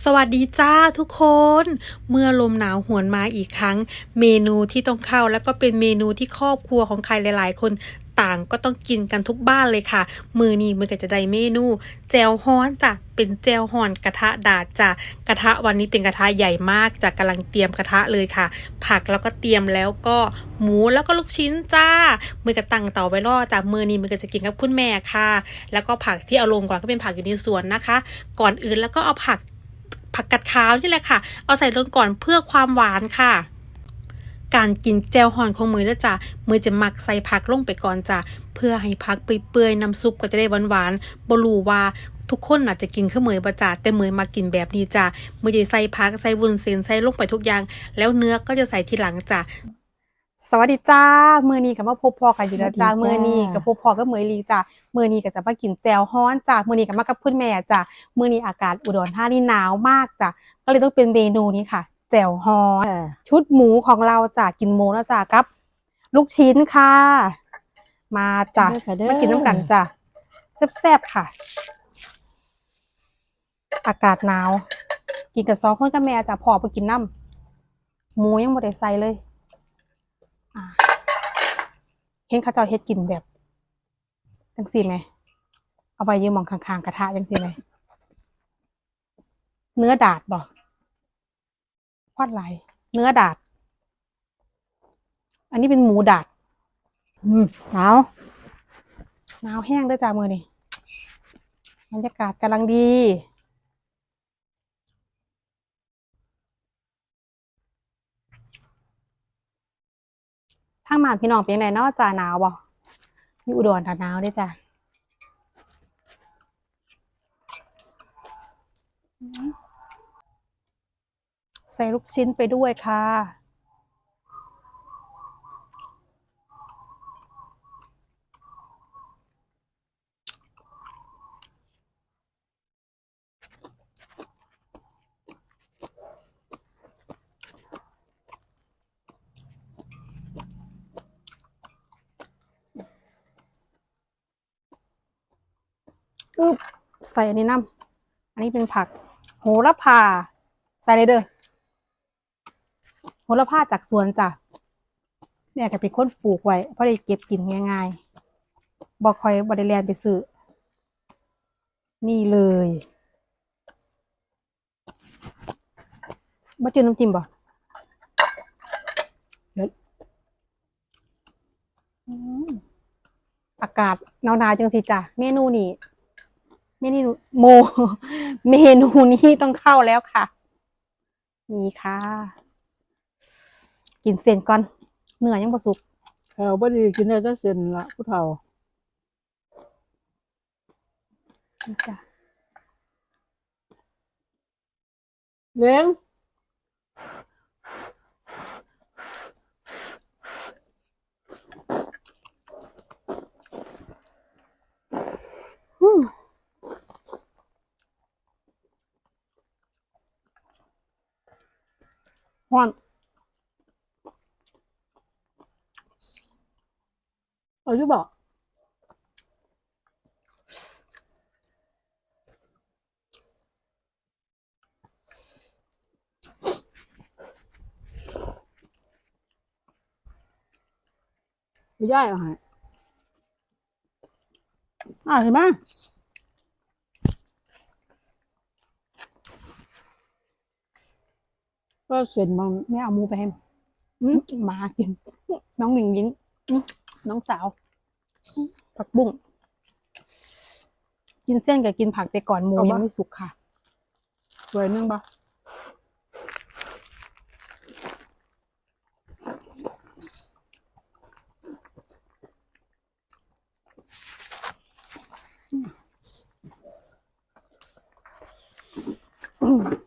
สวัสดีจ้าทุกคน เมื่อลมหนาวหวนมาอีกครั้ง เมนูที่ต้องเข้าแล้วก็เป็นเมนูที่ครอบครัวของใครหลาย ๆ คนต่างก็ต้องกินกันทุกบ้านเลยค่ะ มือนี้มือก็จะได้เมนู แจวฮ้อนจ้ะเป็นแจวฮ้อนกระทะดาดจ้ะกระทะวันนี้เป็นกระทะใหญ่มากจ้ะกำลังเตรียมกระทะเลยค่ะ ผักแล้วก็เตรียมแล้วก็หมูแล้วก็ลูกชิ้นจ้า มือก็ตั้งเตาไว้รอจ้ะมือนี้มือก็จะกินกับคุณแม่ค่ะ แล้วก็ผักที่เอาลงก่อนก็เป็นผักอยู่ในสวนนะคะ ก่อนอื่นแล้วก็เอาผัก ผักกัดขาวนี่แหละค่ะ เอาใส่ลงก่อนเพื่อความหวานค่ะ การกินแจวหอนของมือนะจ๊ะมือจะหมักใส่ผักลงไปก่อนจ้ะเพื่อให้ผักเปื่อยๆน้ำซุปก็จะได้หวานๆบ่รู้ว่าทุกคนอาจจะกินข้าวเหมยประจ่าแต่เหมยมากินแบบนี้จ้ะมือจะใส่ผักใส่วุ้นเส้นใส่ลงไปทุกอย่าง แล้วเนื้อก็จะใส่ทีหลังจ้ะ สวัสดีจ้า มือนี้กับมาพบพอกันอยู่แล้วจ้าสวัสดีจ้ามือนี้กับพบพอกับมือลีจ้า มือนี้ก็จะมากินแจวฮ้อนจ้า มือนี้กับมากับคุณแม่จ้า มือนี้อากาศอุดรธานีหนาวมากจ้า ก็เลยต้องเป็นเมนูนี้ค่ะ แจวฮ้อน ชุดหมูของเราจ้า กินหมูแล้วจ้ากับ ลูกชิ้นค่ะ มาจ้าเด้อค่ะเด้อมากินน้ำกันจ้าแซ่บๆค่ะ อากาศหนาว กินกับสองคนกับแม่จ้าพอไปกินน้ำหมูยังไม่ได้ใส่เลย อ่า เห็นเข้าเจ้าเฮ็ดกินแบบจังซี่ไหม เอาไว้ยืมมองข้างๆกระทะจังซี่ไหม เนื้อดาดบ่ควัดไหลายเนื้อดาด อันนี้เป็นหมูดาด อืมหนาวหนาวแห้งเด้วยจ้ามือนี่บรรยากาศกำลังดี ทางมานพี่น้องเป็นไงเนาะจ้าหนาวบ่อยู่อุดรถ้าหนาวด้อจ้ะใส่ลูกชิ้นไปด้วยค่ะ อึบใส่อันนี้น้ำอันนี้เป็นผัก โหระพา ใส่เลยเด้อโหระพาจากสวนจ้ะแม่ก็เป็นคนปลูกไว้เพราะได้เก็บกินง่ายๆบอกคอยบริแลนไปซื้อนี่เลยบ่จืดน้ำจิ้มบ่เดี๋ยวอืมอากาศหนาวๆจังสิจ้ะเมนูนี้ เมนูโม เมนูนี้ต้องเข้าแล้วค่ะ นี่ค่ะ กินเส้นก่อนเนื้อยังบ่สุกแถวบ่ดีกินได้จักเส้นละผู้เฒ่านี่จ้ะเลี้ยง อืม ฮ้อนเอาอยู่บ่ไม่ได้เอาให้อ่าเห็นไหม ก็เสร็จมันไม่เอามูไปให้มากิน น้องหนิงยิ้นน้องสาว ผักบุ้งกินเส้นกับกินผักไปก่อนหมูยังไม่สุกค่ะสวยเนึงปะอืม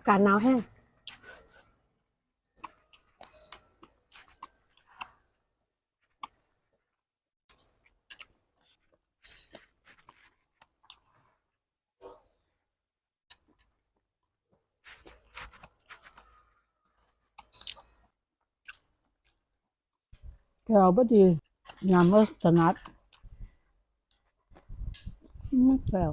ากาศหนาวแห้งแก้วบ่ดียามว่าถนัดไม่แก้ว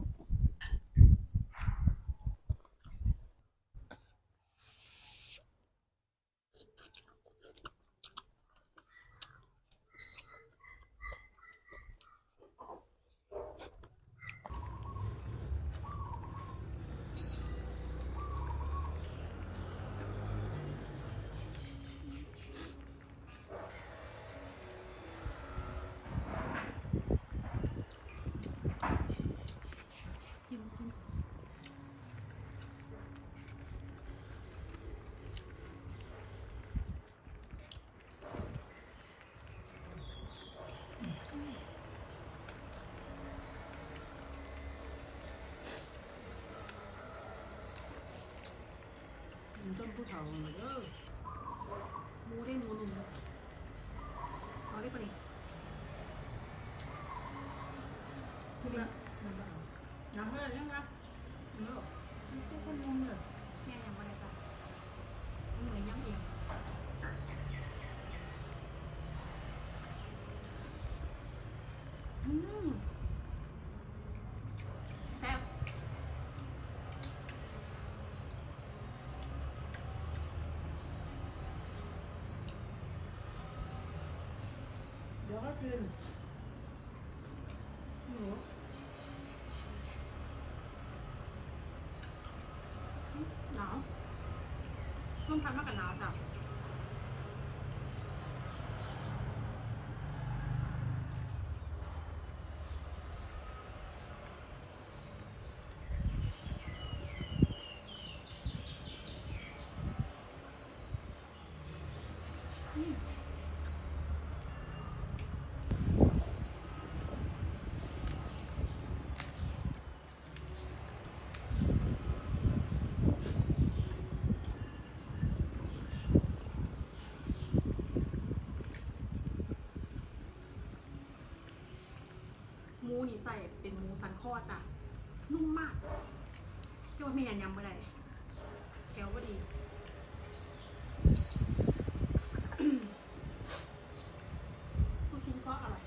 ต้นผู้เฒ่าเด้อหมูได้หมูหนุ่มเอาได้ปะนี่ทุกละ น้ำอะไรยังไงเนาะทุกคนงงเลย แม่ยังไม่ได้จ้ะเหนื่อยยังเองอืมแซ่บ เดี๋ยวก็กินหนูหนาวร่มพัดมากกับหนาวจ้ะ หมูนี่ใส่เป็นหมู สันคอจ้ะนุ่มมากเรียกว่าไม่ยันยำไม่ไรถวก็ดี ลูกชิ้นก็อร่อย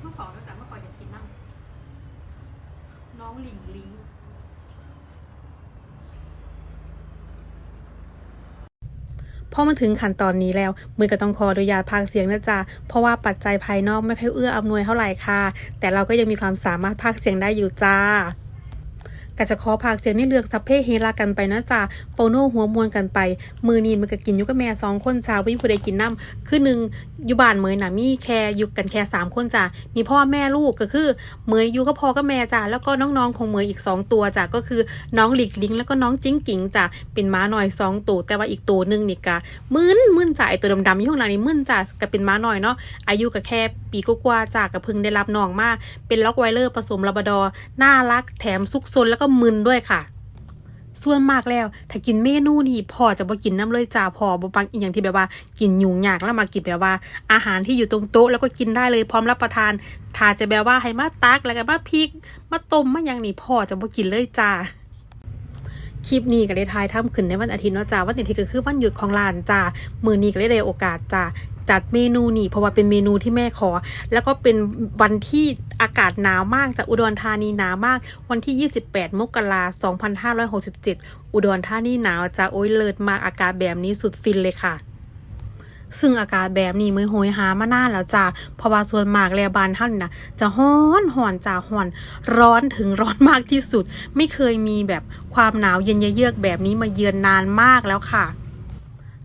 เมื่อก่อนก็จะเมื่อก่อนอยากกินน้ำน้องหลิงลิง พ อมาถึงขั้นตอนนี้แล้วมือก็ต้องขออนุญาตพากเสียงนะจ๊ะเพราะว่าปัจจัยภายนอกไม่ค่อยเอื้ออำนวยเท่าไหร่ค่ะ แต่เราก็ยังมีความสามารถพากเสียงได้อยู่จ้า ก็จะขอพากเสียงนี่เลือกสัพเพเฮลากันไปนะจ๊ะโฟโน่หัวมวนกันไป มือนีมันก็กินยู่กับแม่สองคนจ้าวิผู้ใดกินน้ำคือหนึ่งอยู่บ้านเมยนะมีแค่อยู่กันแค่สามคนจ้ะมีพ่อแม่ลูกก็คือเมยอยู่กับพ่อกับแม่จ้ะแล้วก็น้องๆของเมยอีกสองตัวจ้ะก็คือน้องหลีกลิงแล้วก็น้องจิ้งกิ๋งจ้ะเป็นม้าหน่อยสองตัวแต่ว่าอีกตัวหนึ่งนี่กะมึนมึนจ้ะไอตัวดำๆอยู่ข้างหลังนี่มึนจ้ะก็เป็นม้าหน่อยเนาะอายุก็แค่ปีกว่าๆจ้ะก็เพิ่งได้รับน้องมาเป็นล็อกไวเลอร์ผสมลาบดอร์น่ารักแถมซุกซนแล้วก็มึนด้วยค่ะ ส่วนมากแล้ว ถ้ากินเมนูนี่พอจะบ่กินน้ำเลยจ้าพอบ่ปังอีหยังที่แบบว่า กินยุ่งยากแล้วมากินแบบว่า อาหารที่อยู่ตรงโต๊ะแล้วก็กินได้เลยพร้อมรับประทานถ้าจะแบบว่าให้มาตักแล้วก็มาพริกมาต้มมาหยังนี่พอจะบ่กินเลยจ้าคลิปนี้ก็ได้ทายทำขึ้นในวันอาทิตย์เนาะจ้าวันอาทิตย์ก็คือวันหยุดของร้านจ้ามือนี้ก็ได้ได้โอกาสจ้า จัดเมนูนี่เพราะว่าเป็นเมนูที่แม่ขอ แล้วก็เป็นวันที่อากาศหนาวมากจากอุดรธานีหนาวมาก วันที่ 28 มกราคม2567 อุดรธานีหนาวจะโอ้ยเลิศมากอากาศแบบนี้สุดฟินเลยค่ะซึ่งอากาศแบบนี้มือโหยหามานานแล้วจ้าเพราะว่าส่วนมากแลบานท่านนะจะฮ้อนห่อนจ้าห่อนร้อนถึงร้อนมากที่สุด ไม่เคยมีแบบความหนาวเย็นเยือกแบบนี้มาเยือนนานมากแล้วค่ะ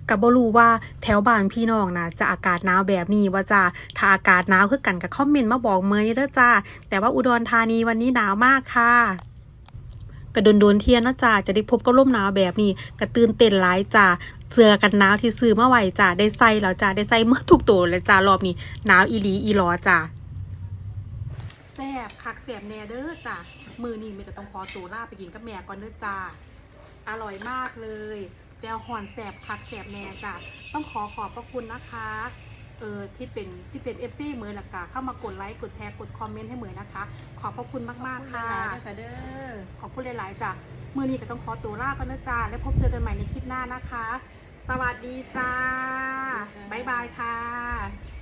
กับบรูว่าแถวบ้านพี่น้องนะจะอากาศหนาวแบบนี้ว่าจ้าถ้าอากาศหนาวคือกันกับคอมเมนต์มาบอกเมย์เด้อจ้าแต่ว่าอุดรธานีวันนี้หนาวมากค่ะกระโดนโดนเทียนนะจ้าจะได้พบกับลมหนาวแบบนี้กระตื่นเต้นหลายจ้าเสื้อกันหนาวที่ซื้อมาไว้จ้าได้ใส่แล้วจ้าได้ใส่เมื่อทุกตัวเลยจ้ารอบนี้หนาวอีหลีอีหลอจ้าแซ่บคักแซ่บแน่เด้อจ้ามือนี้มันจะต้องขอตัวลาไปกินกับแม่ก่อนเด้อจ้าอร่อยมากเลย แจวห่อนแสบคักแสบแน่จ้ะต้องขอขอบพระคุณนะคะเออที่เป็นที่เป็น FC เหมือนละกะเข้ามากดไลค์กดแชร์กดคอมเมนต์ให้เหมือนนะคะ ขอบพระคุณมากๆค่ะค่ะเด้อขอบคุณหลายๆจ้ะมือนี้ก็ต้องขอตัวลากันนะจ้าแล้วพบเจอกันใหม่ในคลิปหน้านะคะ สวัสดีจ้าบ๊ายบายค่ะ